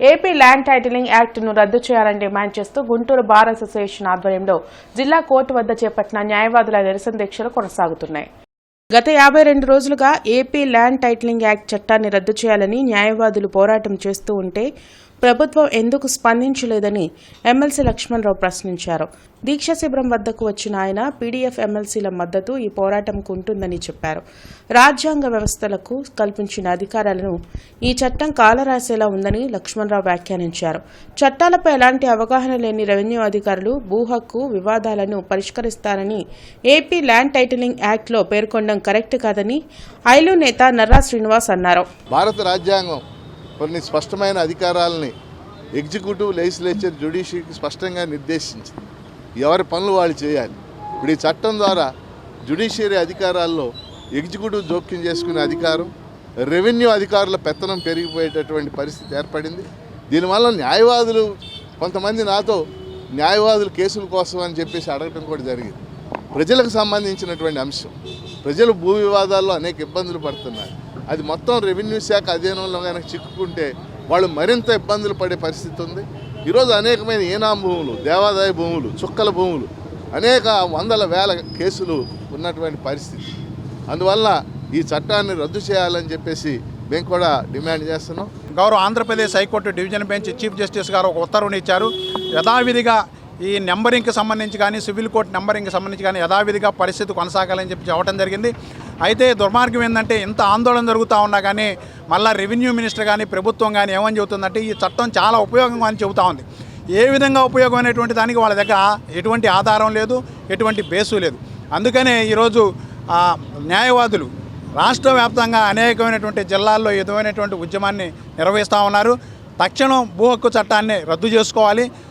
AP land titling యాక్ట్ను రద్దు చేయాలని demand చేస్తూ గుంటూరు బార్ అసోసియేషన్ ఆధ్వర్యంలో జిల్లా కోర్టు వద్ద చేపట్టిన న్యాయవాదుల నిరసన దీక్షలు కొనసాగుతున్నాయి. గత యాభై రెండు రోజులుగా ఏపీ ల్యాండ్ టైటిలింగ్ యాక్ట్ చట్టాన్ని రద్దు చేయాలని న్యాయవాదులు పోరాటం చేస్తూ ఉంటే ప్రభుత్వం ఎందుకు స్పందించలేదని ఎమ్మెల్సీ లక్ష్మణరావు ప్రశ్నించారు. దీక్ష శిబిరం వద్దకు వచ్చిన ఆయన పీడీఎఫ్ ఎమ్మెల్సీల మద్దతు ఈ పోరాటంకు ఉంటుందని చెప్పారు. రాజ్యాంగ వ్యవస్థలకు కల్పించిన అధికారాలను ఈ చట్టం కాలరాసేలా ఉందని లక్ష్మణరావు వ్యాఖ్యానించారు. చట్టాలపై ఎలాంటి అవగాహన లేని రెవెన్యూ అధికారులు భూ హక్కు వివాదాలను పరిష్కరిస్తారని ఏపీ ల్యాండ్ టైటిలింగ్ యాక్ట్లో పేర్కొనడం కరెక్ట్ కాదని ఐలు నేత నర్రా శ్రీనివాస్ అన్నారు. భారత రాజ్యాంగం కొన్ని స్పష్టమైన అధికారాలని ఎగ్జిక్యూటివ్ లెజిస్లేచర్ జ్యుడిషియరీకి స్పష్టంగా నిర్దేశించింది. ఎవరి పనులు వాళ్ళు చేయాలి. ఇప్పుడు ఈ చట్టం ద్వారా జ్యుడిషియరీ అధికారాల్లో ఎగ్జిక్యూటివ్ జోక్యం చేసుకునే అధికారం రెవెన్యూ అధికారుల పెత్తనం పెరిగిపోయేటటువంటి పరిస్థితి ఏర్పడింది. దీనివల్ల న్యాయవాదులు కొంతమంది నాతో న్యాయవాదులు కేసుల కోసం అని చెప్పేసి అడగటం కూడా జరిగింది. ప్రజలకు సంబంధించినటువంటి అంశం. ప్రజలు భూ వివాదాల్లో అనేక ఇబ్బందులు పడుతున్నారు. అది మొత్తం రెవెన్యూ శాఖ అధీనంలో కనుక చిక్కుకుంటే వాళ్ళు మరింత ఇబ్బందులు పడే పరిస్థితి ఉంది. ఈరోజు అనేకమైన ఈనాం భూములు దేవాదాయ భూములు చుక్కల భూములు అనేక వందల వేల కేసులు ఉన్నటువంటి పరిస్థితి. అందువల్ల ఈ చట్టాన్ని రద్దు చేయాలని చెప్పేసి మేము కూడా డిమాండ్ చేస్తున్నాం. గౌరవ Andhra Pradesh high court division bench chief justice గారు ఒక ఉత్తర్వుని ఇచ్చారు. యథావిధిగా ఈ నెంబరింగ్కి సంబంధించి కానీ సివిల్ కోర్టు నెంబరింగ్కి సంబంధించి కానీ యథావిధిగా పరిస్థితి కొనసాగాలని చెప్పి చెప్పడం జరిగింది. అయితే దుర్మార్గం ఏంటంటే ఇంత ఆందోళన జరుగుతూ ఉన్నా కానీ మళ్ళీ రెవెన్యూ మినిస్టర్ కానీ ప్రభుత్వం కానీ ఏమని చెబుతుందంటే ఈ చట్టం చాలా ఉపయోగంగా అని చెబుతా ఉంది. ఏ విధంగా ఉపయోగమైనటువంటి దానికి వాళ్ళ దగ్గర ఎటువంటి ఆధారం లేదు ఎటువంటి బేసు లేదు. అందుకనే ఈరోజు న్యాయవాదులు రాష్ట్ర వ్యాప్తంగా అనేకమైనటువంటి జిల్లాల్లో ఎదువైనటువంటి ఉద్యమాన్ని నిర్వహిస్తూ ఉన్నారు. తక్షణం భూ హక్కు చట్టాన్ని రద్దు చేసుకోవాలి.